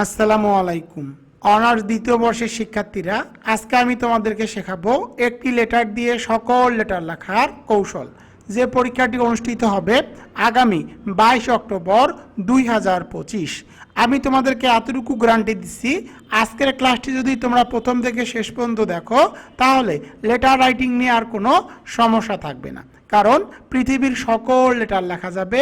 আসসালামু আলাইকুম। অনার্স দ্বিতীয় বর্ষের শিক্ষার্থীরা, আজকে আমি তোমাদেরকে শেখাবো একটি লেটার দিয়ে সকল লেটার লেখার কৌশল। যে পরীক্ষাটি অনুষ্ঠিত হবে আগামী বাইশ অক্টোবর দুই হাজার পঁচিশ। আমি তোমাদেরকে এতটুকু গ্যারান্টি দিচ্ছি, আজকের ক্লাসটি যদি তোমরা প্রথম থেকে শেষ পর্যন্ত দেখো, তাহলে লেটার রাইটিং নিয়ে আর কোনো সমস্যা থাকবে না। কারণ পৃথিবীর সকল লেটার লেখা যাবে,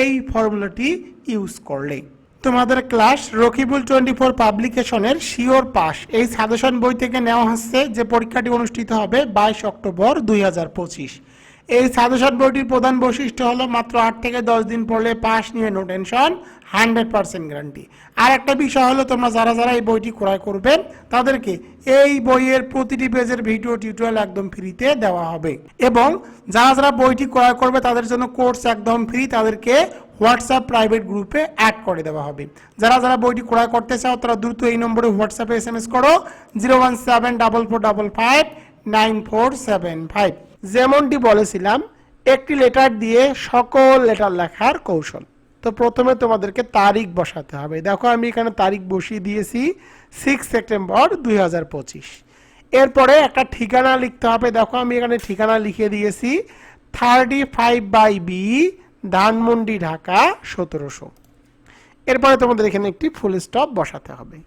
এই ফর্মুলাটি ইউজ করলেই। তোমাদের ক্লাস রকিবুল টোয়েন্টি ফোর পাবলিকেশনের শিওর পাস। এই সাজেশন বই থেকে নেওয়া হচ্ছে যে পরীক্ষাটি অনুষ্ঠিত হবে বাইশ অক্টোবর দুই হাজার পঁচিশ। এই সাজেশন বইটির প্রধান বৈশিষ্ট্য হলো মাত্র আট থেকে দশ দিন পড়লে পাস নিয়ে no tension hundred percent guarantee আর একটা বিষয় হলো, তোমরা যারা যারা এই বইটি ক্রয় করবেন তাদেরকে এই বইয়ের প্রতিটি পেজের ভিডিও টিউটোরিয়াল একদম ফ্রিতে দেওয়া হবে। এবং যারা যারা বইটি ক্রয় করবে, তাদের জন্য কোর্স একদম ফ্রি তাদেরকে হোয়াটসঅ্যাপ প্রাইভেট গ্রুপে অ্যাড করে দেওয়া হবে। যারা যারা বইটি ক্রয় করতে চাও, তারা দ্রুত এই নম্বরে হোয়াটসঅ্যাপে এস এম এস করো zero one seven double four double five nine four seven five যেমনটি বলেছিলাম, একটি লেটার দিয়ে সকল লেটার লেখার কৌশল। তো প্রথমে তোমাদেরকে তারিখ বসাতে হবে। দেখো, আমি এখানে তারিখ বসিয়ে দিয়েছি সিক্স সেপ্টেম্বর দুই হাজার পঁচিশ। এরপরে একটা ঠিকানা লিখতে হবে। দেখো, আমি এখানে ঠিকানা লিখে দিয়েছি thirty five by B Dhanmondi, Dhaka, সতেরোশো। এরপরে তোমাদের এখানে একটি ফুল স্টপ বসাতে হবে।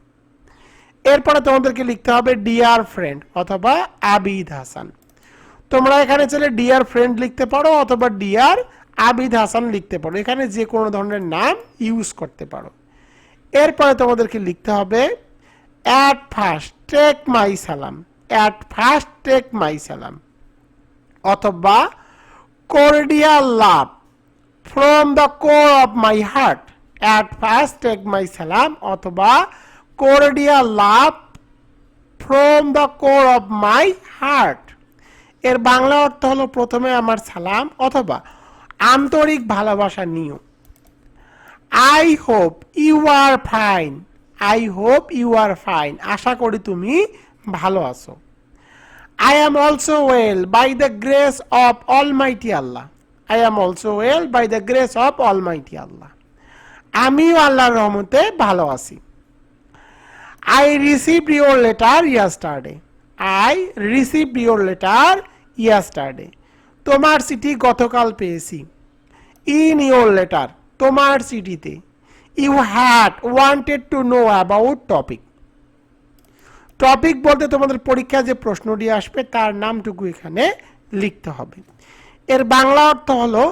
এরপরে তোমাদেরকে লিখতে হবে ডিয়ার ফ্রেন্ড অথবা আবিদ হাসান তোমরা এখানে চলে ডিয়ার ফ্রেন্ড লিখতে পারো অথবা ডিয়ার আবিদ হাসান লিখতে পারো। এখানে যে কোনো ধরনের নাম ইউজ করতে পারো। এরপরে তোমাদেরকে লিখতে হবে অ্যাট ফার্স্ট টেক মাই সালাম অ্যাট ফার্স্ট টেক মাই সালাম অথবা, cordial love from the core of my heart. At first, take my salam. অথবা, cordial love from the core of my heart. এর বাংলা অর্থ হলো প্রথমে আমার সালাম অথবা আন্তরিক ভালোবাসা নিও। I hope you are fine I hope you are fine আশা করি তুমি ভালো আছো। I am also well by the grace of Almighty Allah. I am also well by the grace of Almighty আল্লাহ আমিও আল্লাহর রহমতে ভালো আছি। I receive your letter year yesterday I receive your letter yesterday তোমার চিঠি গতকাল পেয়েছি। ইন ইউর লেটার তোমার চিঠিতে you had wanted to know about topic topic বলতে তোমাদের পরীক্ষায় যে প্রশ্নটি আসবে, তার নামটুকু এখানে লিখতে হবে। এর বাংলা অর্থ হলো,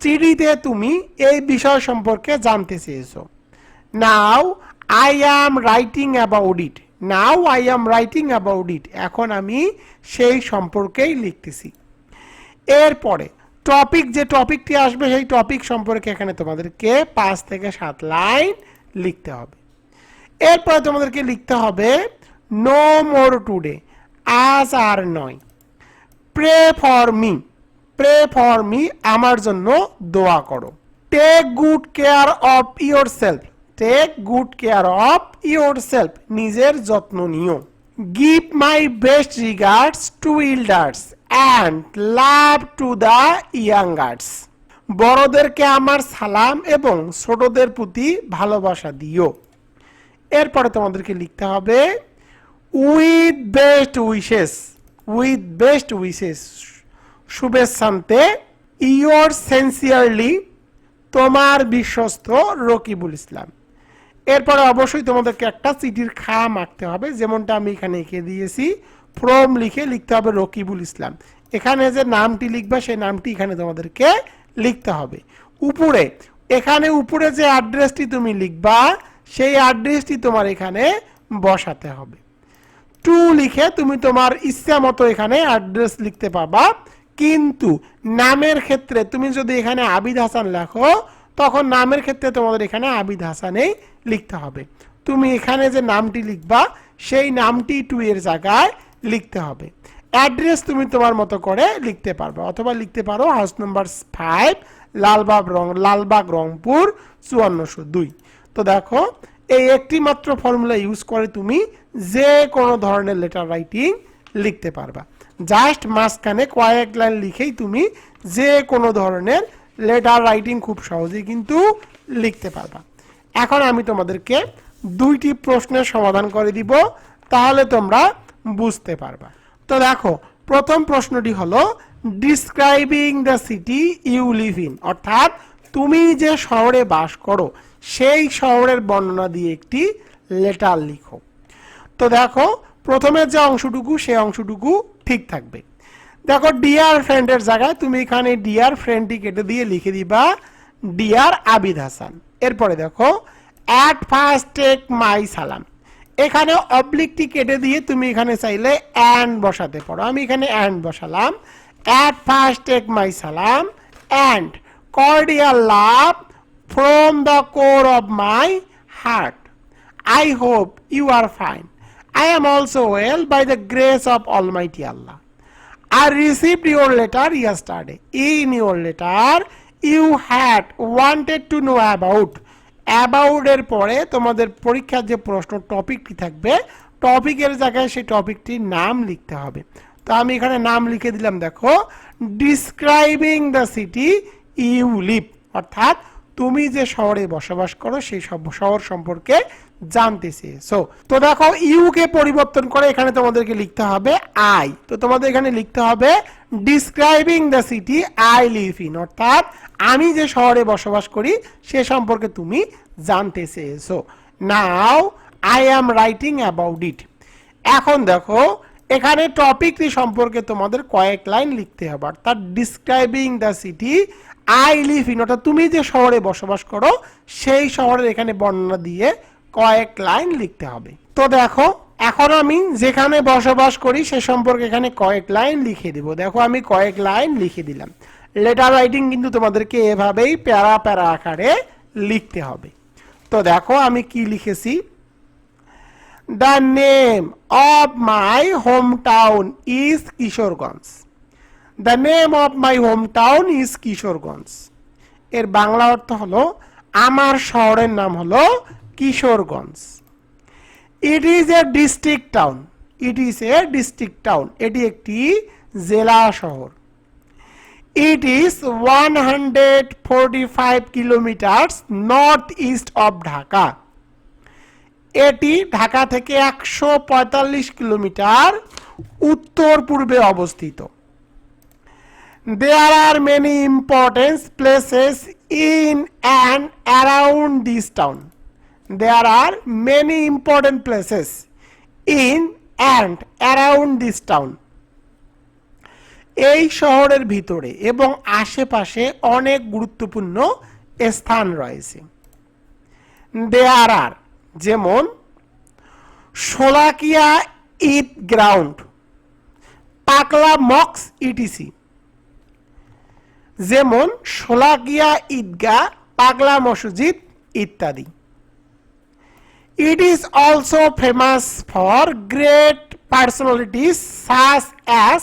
চিঠিতে তুমি এই বিষয় সম্পর্কে জানতে চেয়েছো। Now I am writing about it now I am writing about it এখন আমি সেই সম্পর্কেই লিখতেছি। এরপরে টপিক যে টপিকটি আসবে, সেই টপিক সম্পর্কে এখানে তোমাদেরকে পাঁচ থেকে সাত লাইন লিখতে হবে। এরপরে তোমাদেরকে লিখতে হবে নো মোর টুডে আজ আর নয়। Pray for me pray for me আমার জন্য দোয়া করো। Take good care of your self take good care of your self নিজের যত্ন নিও। Give my best regards to elders and love to the youngers বড়দেরকে আমার সালাম এবং ছোটদের প্রতি ভালোবাসা দিও। এরপরে তোমাদেরকে লিখতে হবে with best wishes with best wishes শুভেচ্ছান্তে your sincerely তোমার বিশ্বস্ত রকিবুল ইসলাম। এরপরে অবশ্যই তোমাদেরকে একটা চিঠির খাম আঁকতে হবে, যেমনটা আমি এখানে এঁকে দিয়েছি। ফ্রম লিখে লিখতে হবে রকিবুল ইসলাম। এখানে যে নামটি লিখবে, সেই নামটি এখানে তোমাদেরকে লিখতে হবে। উপরে, এখানে উপরে যে অ্যাড্রেসটি তুমি লিখবা, সেই অ্যাড্রেসটি তোমার এখানে বসাতে হবে। টু লিখে তুমি তোমার ইচ্ছা মতো এখানে অ্যাড্রেস লিখতে পাবা কিন্তু নামের ক্ষেত্রে তুমি যদি এখানে আবিদ হাসান লেখো তখন নামের ক্ষেত্রে তোমাদের এখানে আবিদ হাসানেই লিখতে হবে। তুমি এখানে যে নামটি লিখবা, সেই নামটি টু এর জায়গায় লিখতে হবে। অ্যাড্রেস তুমি তোমার মতো করে লিখতে পারবে, অথবা লিখতে পারো হাউস নাম্বার ফাইভ লালবাগ রং, লালবাগ রংপুর, চুয়ান্নশো দুই। তো দেখো, এই একটি মাত্র ফর্মুলা ইউজ করে তুমি যে কোনো ধরনের লেটার রাইটিং লিখতে পারবা। জাস্ট মাঝখানে কয়েক লাইন লিখেই তুমি যে কোনো ধরনের লেটার রাইটিং খুব সহজেই কিন্তু লিখতে পারবা। এখন আমি তোমাদেরকে দুইটি প্রশ্নের সমাধান করে দিব, তাহলে তোমরা বুঝতে পারবা। তো দেখো, প্রথম প্রশ্নটি হলো describing the city you live in অর্থাৎ, তুমি যে শহরে বাস করো, সেই শহরের বর্ণনা দিয়ে একটি লেটার লিখো। তো দেখো, প্রথমের যে অংশটুকু সেই অংশটুকু ঠিক থাকবে। দেখো ডিয়ার ফ্রেন্ডের জায়গায় তুমি এখানে ডিয়ার ফ্রেন্ডটি কেটে দিয়ে লিখে দিবা ডিয়ার আবিদ হাসান এরপরে দেখো অ্যাট ফার্স্ট টেক মাই সালাম এখানে অবলিকটি কেটে দিয়ে তুমি এখানে চাইলে অ্যান্ড বসাতে পারো। আমি এখানে অ্যান্ড বসালাম। At first take my salam and cordial love from the core of my heart I hope you are fine. I am also well by the grace of Almighty Allah. I received your letter yesterday. In your letter, you had wanted to know about. About এর পরে তোমাদের পরীক্ষার যে প্রশ্ন টপিকটি থাকবে টপিকের জায়গায় সেই টপিকটির নাম লিখতে হবে তো আমি এখানে নাম লিখে দিলাম দেখো describing the city you live অর্থাৎ তুমি যে শহরে বসবাস করো, সেই শহর সম্পর্কে জানতে চেয়েছো। তো দেখো ইউ কে পরিবর্তন করে এখানে তোমাদেরকে লিখতে হবে আই তো তোমাদের এখানে লিখতে হবে describing the city I live in অর্থাৎ আমি যে শহরে বসবাস করি, সে সম্পর্কে তুমি জানতে চেয়েছো। Now I am writing about it এখন দেখো, এখানে টপিকটি সম্পর্কে তোমাদের কয়েক লাইন লিখতে হবে, অর্থাৎ describing the city I live in অর্থাৎ তুমি যে শহরে বসবাস করো, সেই শহরের এখানে বর্ণনা দিয়ে কয়েক লাইন লিখতে হবে। তো দেখো, এখন আমি যেখানে বসবাস করি, সে সম্পর্কে এখানে কয়েক লাইন লিখে দিব। দেখো, আমি কয়েক লাইন লিখে দিলাম। লেটার রাইটিং কিন্তু তোমাদেরকে এভাবেই প্যারা প্যারা আকারে লিখতে হবে। তো দেখো, আমি কি লিখেছি? The name of my home town is Kishoreganj The name my home town is Kishoreganj এর বাংলা অর্থ হলো, আমার শহরের নাম হলো Kishoreganj. It is a district town it is a district town এটি একটি জেলা শহর। It is one hundred forty five kilometres north east of Dhaka এটি ঢাকা থেকে একশো পঁয়তাল্লিশ কিলোমিটার উত্তর পূর্বে অবস্থিত। There are many importance places in and around this town there are many important places in and around this town এই শহরের ভিতরে এবং আশেপাশে অনেক গুরুত্বপূর্ণ স্থান রয়েছে। দেয়ার আর যেমন Sholakia Eid ground Pagla mosques, etc. যেমন সোলাকিয়া ঈদগাহ, পাগলা মসজিদ ইত্যাদি। It is also famous for great personalities such as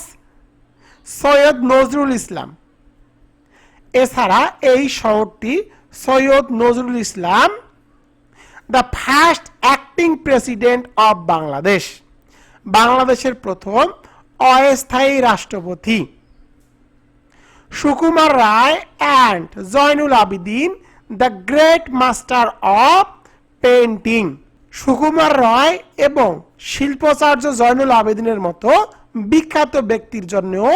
Syed Nazrul Islam. এছাড়া এই শহরটি Syed Nazrul Islam the first acting president of Bangladesh বাংলাদেশের প্রথম অস্থায়ী রাষ্ট্রপতি। Sukumar Roy and Zainul Abedin the great master of painting Sukumar Roy এবং শিল্পাচার্য জয়নুল আবেদিনের মতো বিখ্যাত ব্যক্তির জন্যও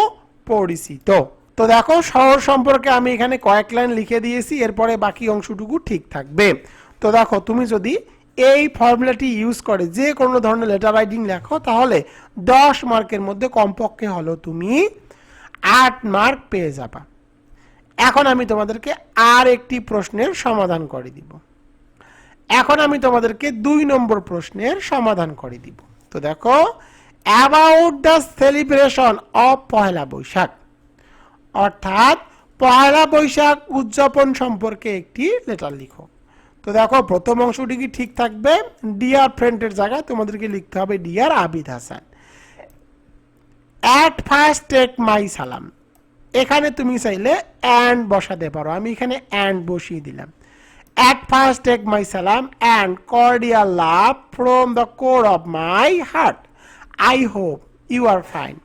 পরিচিত। তো দেখো, শহর সম্পর্কে আমি এখানে কয়েক লাইন লিখে দিয়েছি, এরপরে বাকি অংশটুকু ঠিক থাকবে। তো দেখো, তুমি যদি এই ফর্মুলাটি ইউজ করে যে কোনো ধরনের লেটার রাইটিং লেখো, তাহলে দশ মার্কের মধ্যে কমপক্ষে হলো তুমি আট মার্ক পেয়ে যাবা। এখন আমি তোমাদেরকে আর একটি প্রশ্নের সমাধান করে দিব। এখন আমি তোমাদেরকে দুই নম্বর প্রশ্নের সমাধান করে দিব। তো দেখো about the celebration of Poila Boishakh. অর্থাৎ পয়লা বৈশাখ উদযাপন সম্পর্কে একটি লেটার লিখো। তো দেখো, প্রথম অংশটি কি ঠিক থাকবে? ডিয়ার ফ্রেন্ডের জায়গায় তোমাদেরকে লিখতে হবে dear Abid Hasan. At first take my salam এখানে তুমি চাইলে অ্যান্ড বসাতে পারো। আমি এখানে অ্যান্ড বসিয়ে দিলাম। At first take my salam and cordial love from the core of my heart I hope you are fine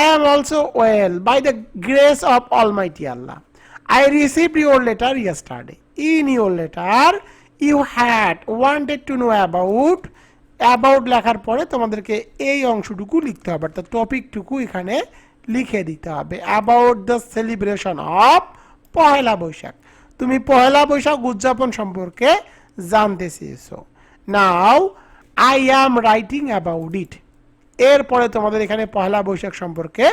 I am also well by the grace of Almighty Allah. I received your letter yesterday. In your letter you had wanted to know about about লেখার পরে তোমাদেরকে এই অংশটুকু লিখতে হবে, অর্থাৎ টপিকটুকু এখানে লিখে দিতে হবে। About the celebration of Pohela Boishakh. তুমি পহেলা বৈশাখ উদযাপন সম্পর্কে জানতে চেয়েছো। Now I am writing about it এরপরে তোমাদের এখানে পহেলা বৈশাখ সম্পর্কে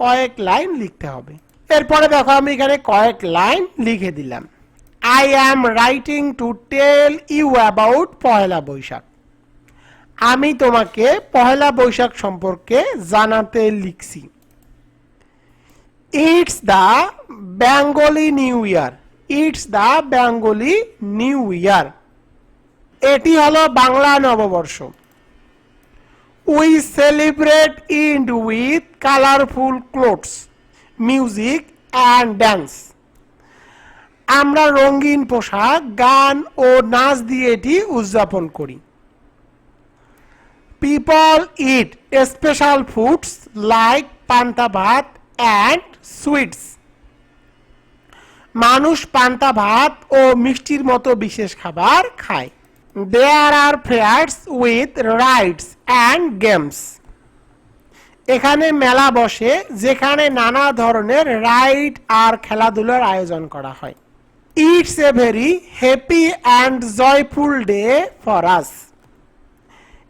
কয়েক লাইন লিখতে হবে। এরপরে দেখো, আমি এখানে কয়েক লাইন লিখে দিলাম। I am writing to tell you about Pohela Boishakh. আমি তোমাকে পহেলা বৈশাখ সম্পর্কে জানাতে লিখছি। It's the Bengali new year it's the Bengali new year এটি হলো বাংলা নববর্ষ। We celebrate it with colourful clothes music and dance আমরা রঙিন পোশাক, গান ও নাচ দিয়ে এটি উদযাপন করি। People eat special foods like panta bhat and sweets মানুষ পান্তা ভাত ও মিষ্টির মতো বিশেষ খাবার খায় there are fairs with rides and games এখানে মেলা বসে, যেখানে নানা ধরনের রাইড আর খেলাধুলার আয়োজন করা হয়। It's a very happy and joyful day for us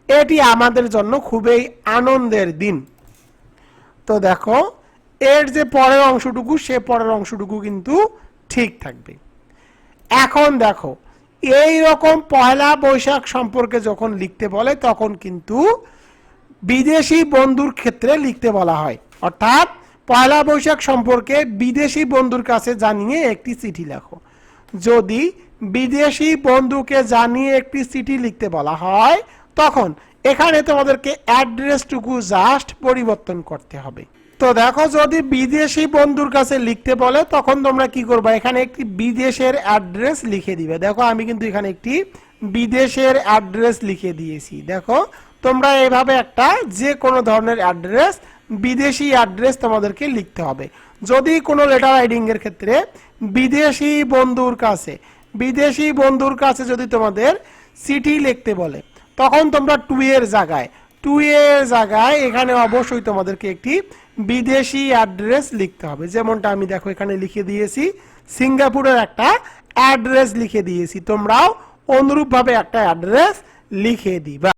এটি আমাদের জন্য খুবই আনন্দের দিন। তো দেখো, এর যে পরের অংশটুকু, সে পরের অংশটুকু কিন্তু ঠিক থাকবে। এখন দেখো, এই রকম পয়লা বৈশাখ সম্পর্কে যখন লিখতে বলে, তখন কিন্তু বিদেশি বন্ধুর ক্ষেত্রে লিখতে বলা হয়। অর্থাৎ, পয়লা বৈশাখ সম্পর্কে বিদেশি বন্ধুর কাছে জানিয়ে একটি চিঠি লেখো। যদি বিদেশি বন্ধুকে জানিয়ে একটি চিঠি লিখতে বলা হয় তখন এখানে তোমাদেরকে অ্যাড্রেসটুকু জাস্ট পরিবর্তন করতে হবে। তো দেখো, যদি বিদেশি বন্ধুর কাছে লিখতে বলে, তখন তোমরা কি করবে? এখানে একটি বিদেশের অ্যাড্রেস লিখে দিবে। দেখো, আমি কিন্তু এখানে একটি বিদেশের অ্যাড্রেস লিখে দিয়েছি। দেখো, তোমরা এইভাবে একটা যে কোনো ধরনের অ্যাড্রেস বিদেশি অ্যাড্রেস তোমাদেরকে লিখতে হবে। যদি কোনো লেটার রাইডিং এর ক্ষেত্রে বিদেশি বন্ধুর কাছে, বিদেশি বন্ধুর কাছে যদি তোমাদের চিঠি লিখতে বলে তখন তোমরা টু এর জায়গায় টু এর জায়গায় এখানে অবশ্যই তোমাদেরকে একটি বিদেশি অ্যাড্রেস লিখতে হবে। যেমনটা আমি দেখো এখানে লিখে দিয়েছি, সিঙ্গাপুরের একটা অ্যাড্রেস লিখে দিয়েছি। তোমরাও অনুরূপভাবে একটা অ্যাড্রেস লিখে দিবা।